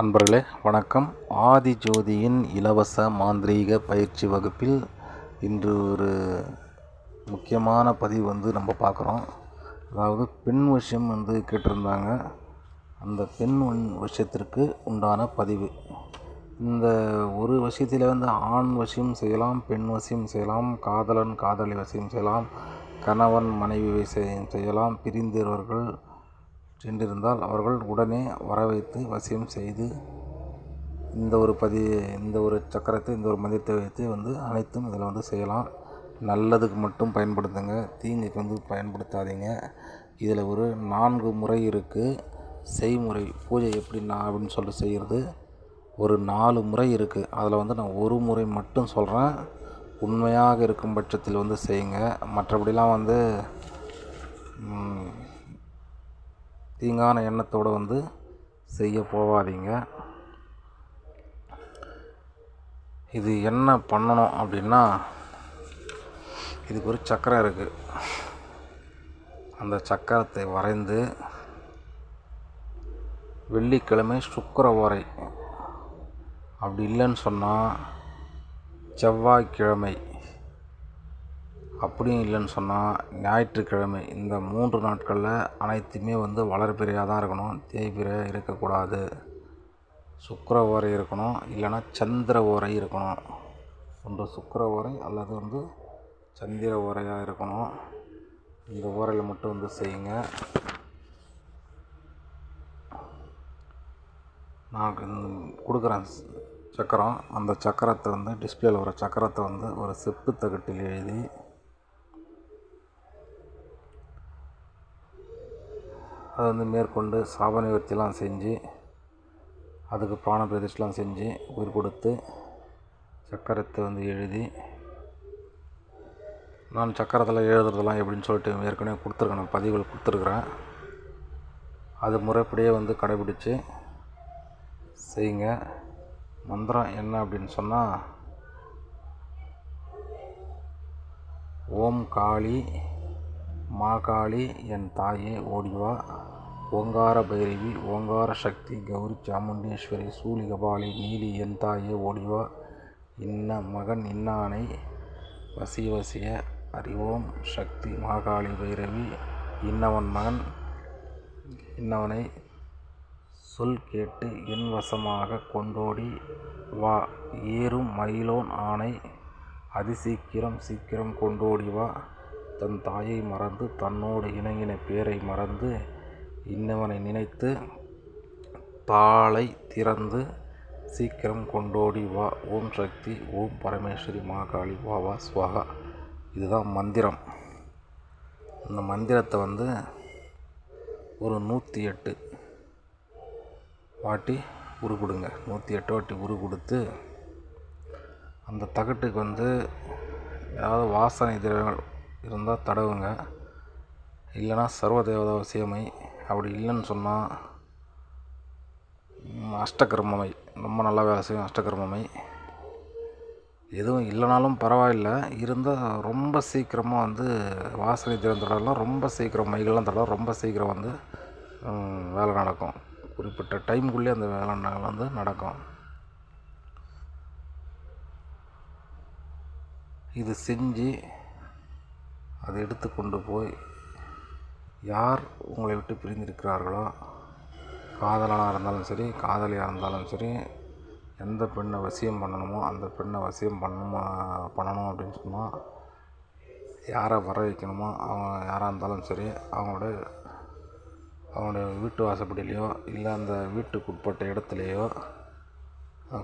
அன்பர்களே வணக்கம். ஆதி ஜோதியின் இலவச மாந்திரீக பயிற்சி வகுப்பில் இன்று ஒரு முக்கியமான பதிவு வந்து நம்ம பார்க்குறோம். அதாவது பெண் விஷயம் வந்து கேட்டிருந்தாங்க. அந்த பெண் விஷயத்திற்கு உண்டான பதிவு. இந்த ஒரு விஷயத்தில் வந்து ஆண் வசியம் செய்யலாம் பெண் வசியம் செய்யலாம் காதலன் காதலி வசியம் செய்யலாம் கணவன் மனைவி வசியம் செய்யலாம் பிரிந்தவர்கள் சென்றிருந்தால் அவர்கள் உடனே வர வைத்து வசியம் செய்து இந்த ஒரு பதி இந்த ஒரு சக்கரத்தை இந்த ஒரு மந்திரத்தை வைத்து வந்து அனைத்தும் இதில் வந்து செய்யலாம். நல்லதுக்கு மட்டும் பயன்படுத்துங்க. தீங்குக்கு வந்து பயன்படுத்தாதீங்க. இதில் ஒரு நான்கு முறை இருக்குது செய்முறை பூஜை எப்படி நான் அப்படின்னு சொல்லி செய்கிறது. ஒரு நாலு முறை இருக்குது அதில் வந்து நான் ஒரு முறை மட்டும் சொல்கிறேன். உண்மையாக இருக்கும் பட்சத்தில் வந்து செய்யுங்க. மற்றபடிலாம் வந்து தீங்கான எண்ணத்தோடு வந்து செய்ய போகாதீங்க. இது என்ன பண்ணணும் அப்படின்னா இதுக்கு ஒரு சக்கரம் இருக்குது அந்த சக்கரத்தை வரைந்து வெள்ளிக்கிழமை சுக்கிர அப்படி இல்லைன்னு சொன்னால் செவ்வாய்க்கிழமை அப்படியும் இல்லைன்னு சொன்னால் ஞாயிற்றுக்கிழமை இந்த மூன்று நாட்களில் அனைத்துமே வந்து வளர்பிறையாக தான் இருக்கணும். தேய்பிறை இருக்கக்கூடாது. சுக்கர ஓரை இருக்கணும். இல்லைன்னா சந்திர ஓரை இருக்கணும். ஒன்று சுக்கர ஓரை அல்லது வந்து சந்திர ஓரையாக இருக்கணும். இந்த ஓரையில் மட்டும் வந்து செய்யுங்க. நான் கொடுக்குறேன் சக்கரம். அந்த சக்கரத்தை வந்து டிஸ்பிளேயில் வர சக்கரத்தை வந்து ஒரு செப்பு தகட்டில் எழுதி அதை வந்து மேற்கொண்டு சாப நிவர்த்திலாம் செஞ்சு அதுக்கு பிராண பிரதிஷ்டெலாம் செஞ்சு உயிர் கொடுத்து சக்கரத்தை வந்து எழுதி நான் சக்கரத்தில் எழுதுறதெல்லாம் எப்படின்னு சொல்லிட்டு ஏற்கனவே கொடுத்துருக்கேன் நான் பதிவுகள் கொடுத்துருக்குறேன். அது முறைப்படியே வந்து கடைபிடித்து செய்யுங்க. மந்திரம் என்ன அப்படின்னு சொன்னால் ஓம் காளி மாகாளி என் தாயே ஓடிவா. ஓங்கார பைரவி ஓங்கார சக்தி கௌரி சாமுண்டேஸ்வரி சூலிகபாலி நீலி என் தாயே ஓடிவா. இன்ன மகன் இன்னானை வசிவசிய வசிய அறிவோம் சக்தி மாகாளி பைரவி. இன்னவன் மகன் இன்னவனை சொல் கேட்டு என் வசமாக கொண்டோடி வா. ஏறும் மயிலோன் ஆணை அதிசீக்கிரம் சீக்கிரம் கொண்டோடி வா. தன் தாயை மறந்து தன்னோடு இணங்கின பேரை மறந்து இன்னவனை நினைத்து தாளை திறந்து சீக்கிரம் கொண்டோடி வா. ஓம் சக்தி ஓம் பரமேஸ்வரி மாகாளி. வா வா ஸ்வாகா இதுதான் மந்திரம். இந்த மந்திரத்தை வந்து ஒரு நூற்றி எட்டு வாட்டி உரு கொடுங்க நூற்றி எட்டு வாட்டி உரு கொடுத்து அந்த தகட்டுக்கு வந்து ஏதாவது வாசனை திரவியங்கள் இருந்தால் தடவுங்க. இல்லைன்னா சர்வதேவதா சேமை. அப்படி இல்லைன்னு சொன்னால் அஷ்டகர்மமை. ரொம்ப நல்லா வேலை செய்யும் அஷ்டகர்மமை. எதுவும் இல்லைனாலும் பரவாயில்ல. இருந்தால் ரொம்ப சீக்கிரமாக வந்து வாசனை திறன் தடவலாம். ரொம்ப சீக்கிரம் மைகள்லாம் தடவை ரொம்ப சீக்கிரம் வந்து வேலை நடக்கும். குறிப்பிட்ட டைமுக்குள்ளே அந்த வேலை வந்து நடக்கும். இது செஞ்சு அதை எடுத்து கொண்டு போய் யார் உங்களை விட்டு பிரிந்திருக்கிறார்களோ காதலனாக இருந்தாலும் சரி காதலியாக இருந்தாலும் சரி எந்த பெண்ணை வசியம் பண்ணணுமோ அந்த பெண்ணை வசியம் பண்ணணுமா பண்ணணும் அப்படின்னு சொன்னால் யாரை வர வைக்கணுமோ அவங்க யாராக இருந்தாலும் சரி அவங்களோட அவங்களுடைய வீட்டு வாசப்படியிலையோ இல்லை அந்த வீட்டுக்கு உட்பட்ட இடத்துலையோ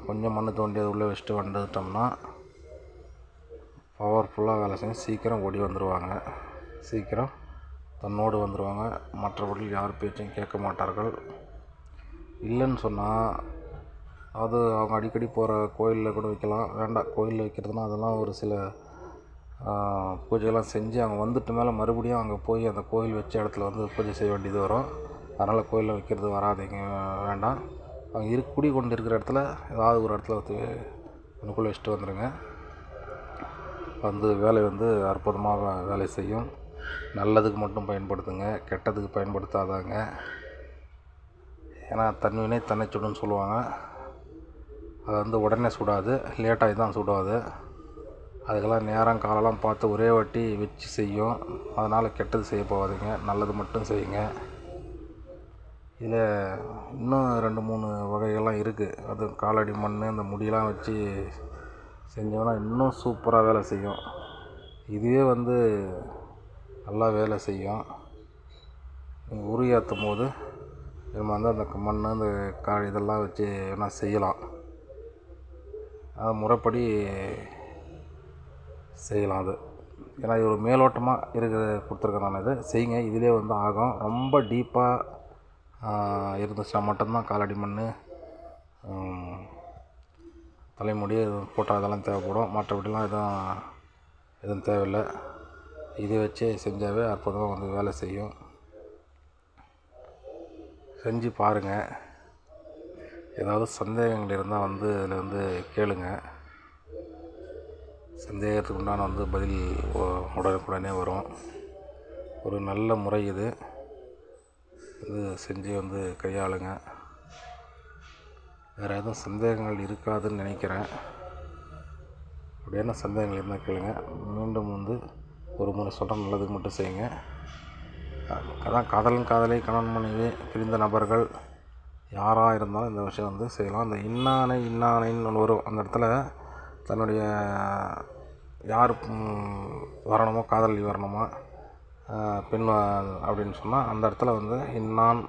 கொஞ்சம் மண்ணு தோண்டி அது உள்ளே வச்சுட்டு வந்துட்டோம்னா பவர்ஃபுல்லாக வேலை செஞ்சு சீக்கிரம் ஓடி வந்துடுவாங்க சீக்கிரம் தன்னோடு வந்துடுவாங்க மற்றபடி யார் பேச்சையும் கேட்க மாட்டார்கள். இல்லைன்னு சொன்னால் அது அவங்க அடிக்கடி போகிற கோயிலில் கூட வைக்கலாம். வேண்டாம் கோயிலில் வைக்கிறதுனா அதெல்லாம் ஒரு சில பூஜைகள்லாம் செஞ்சு அவங்க வந்துட்டு மேலே மறுபடியும் அங்கே போய் அந்த கோயில் வச்ச இடத்துல வந்து பூஜை செய்ய வேண்டியது வரும். அதனால் கோயிலில் வைக்கிறது வராதீங்க வேண்டாம். அவங்க இரு குடி கொண்டு இருக்கிற இடத்துல ஏதாவது ஒரு இடத்துல வந்து அதுக்குள்ளே வச்சுட்டு வந்துடுங்க வந்து வேலை வந்து அற்புதமாக வேலை செய்யும். நல்லதுக்கு மட்டும் பயன்படுத்துங்க கெட்டதுக்கு பயன்படுத்தாதாங்க. ஏன்னா தன்வினை தன்னை சுடுன்னு சொல்லுவாங்க. அது வந்து உடனே சுடாது லேட்டாகி தான் சுடாது. அதுக்கெல்லாம் நேரம் காலெல்லாம் பார்த்து ஒரே வாட்டி வச்சு செய்யும். அதனால் கெட்டது செய்ய போகாதீங்க நல்லது மட்டும் செய்யுங்க. இதில் இன்னும் ரெண்டு மூணு வகைகள்லாம் இருக்குது அது காலடி மண் இந்த முடியெல்லாம் வச்சு செஞ்சோம்னா இன்னும் சூப்பராக வேலை செய்யும். இதுவே வந்து நல்லா வேலை செய்யும். நீங்கள் உரு ஏற்றும் போது நம்ம வந்து அந்த மண் அந்த கா இதெல்லாம் வச்சு வேணால் செய்யலாம். அது முறைப்படி செய்யலாம் அது. ஏன்னா இது ஒரு மேலோட்டமாக இருக்கிற கொடுத்துருக்கேன் நான் இது. செய்யுங்க. இதிலே வந்து ஆகும். ரொம்ப டீப்பாக இருந்துச்சுன்னா மட்டும்தான் காலடி மண் தலைமுடி எதுவும் போட்டால் அதெல்லாம் தேவைப்படும். மற்றபடிலாம் எதுவும் எதுவும் தேவையில்லை. இதை வச்சே செஞ்சாவே அற்புதமாக வந்து வேலை செய்யும். செஞ்சு பாருங்கள் ஏதாவது சந்தேகங்கள் இருந்தால் வந்து அதில் வந்து கேளுங்க. சந்தேகத்துக்கு உண்டான வந்து பதில் உடனுக்குடனே வரும். ஒரு நல்ல முறை இது. இது செஞ்சு வந்து கையாளுங்க. வேறு எதுவும் சந்தேகங்கள் இருக்காதுன்னு நினைக்கிறேன். அப்படி என்ன சந்தேகங்கள் இருந்தால் கேளுங்க. மீண்டும் வந்து ஒரு முறை சொல்கிறேன் நல்லதுக்கு மட்டும் செய்யுங்க. அதான் காதலன் காதலி கணவன் மனைவி பிரிந்த நபர்கள் யாராக இருந்தாலும் இந்த விஷயம் வந்து செய்யலாம். அந்த இன்னானை இன்னானைன்னு ஒரு வரும். அந்த இடத்துல தன்னுடைய யார் வரணுமோ காதலி வரணுமா பெண் அப்படின்னு சொன்னால் அந்த இடத்துல வந்து இன்னான்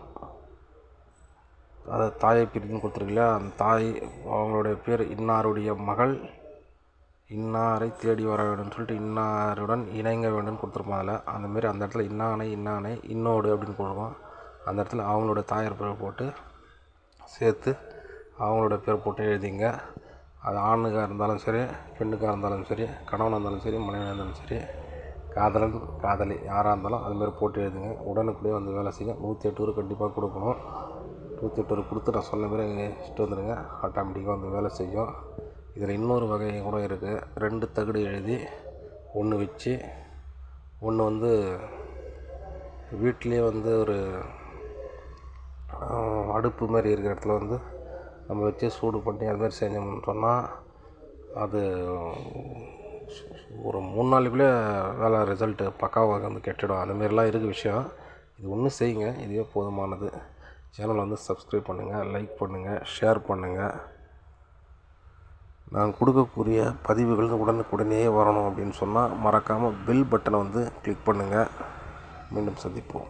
அது தாயை பிரித்துன்னு கொடுத்துருக்கலையா அந்த தாய் அவங்களுடைய பேர் இன்னாருடைய மகள். இன்னாரை தேடி வர வேண்டும் சொல்லிட்டு இன்னாருடன் இணைங்க வேண்டும் கொடுத்துருப்போம் அதில். அந்தமாரி அந்த இடத்துல இன்னானை இன்னானை இன்னோடு அப்படின்னு போடுவோம் அந்த இடத்துல அவங்களோட தாயார் பேர் போட்டு சேர்த்து அவங்களோட பேர் போட்டு எழுதிங்க. அது ஆணுக்காக இருந்தாலும் சரி பெண்ணுக்காக இருந்தாலும் சரி கணவனாக இருந்தாலும் சரி மனைவியாக இருந்தாலும் சரி காதலன் காதலி யாராக இருந்தாலும் அதுமாரி போட்டு எழுதுங்க. உடனுக்குள்ளேயே வந்து வேலை செய்யும் நூற்றி எட்டு ரூபா கண்டிப்பாக கொடுக்கணும். நூற்றி எட்டு ரூபா கொடுத்து நான் சொன்ன மாதிரி இஷ்டம் வந்துடுங்க ஆட்டோமேட்டிக்காக வந்து வேலை செய்யும். இதில் இன்னொரு வகை கூட இருக்குது ரெண்டு தகடு எழுதி ஒன்று வச்சு ஒன்று வந்து வீட்டிலே வந்து ஒரு அடுப்பு மாதிரி இருக்கிற இடத்துல வந்து நம்ம வச்சு சூடு பண்ணி அது மாதிரி செஞ்சோம்னு சொன்னால் அது ஒரு மூணு நாளைக்குள்ளே வேலை ரிசல்ட்டு பக்காவாக வந்து கெட்டுடும். அந்த மாரிலாம் இருக்குது விஷயம். இது ஒன்று செய்யுங்க. இதுவே போதுமானது. சேனலை வந்து சப்ஸ்கிரைப் பண்ணுங்கள் லைக் பண்ணுங்கள் ஷேர் பண்ணுங்கள் நான் கொடுக்கக்கூடிய பதிவுகள் உடனுக்குடனே வரணும் அப்படின்னு சொன்னால் மறக்காமல் பெல் பட்டனை வந்து கிளிக் பண்ணுங்கள் மீண்டும் சந்திப்போம்.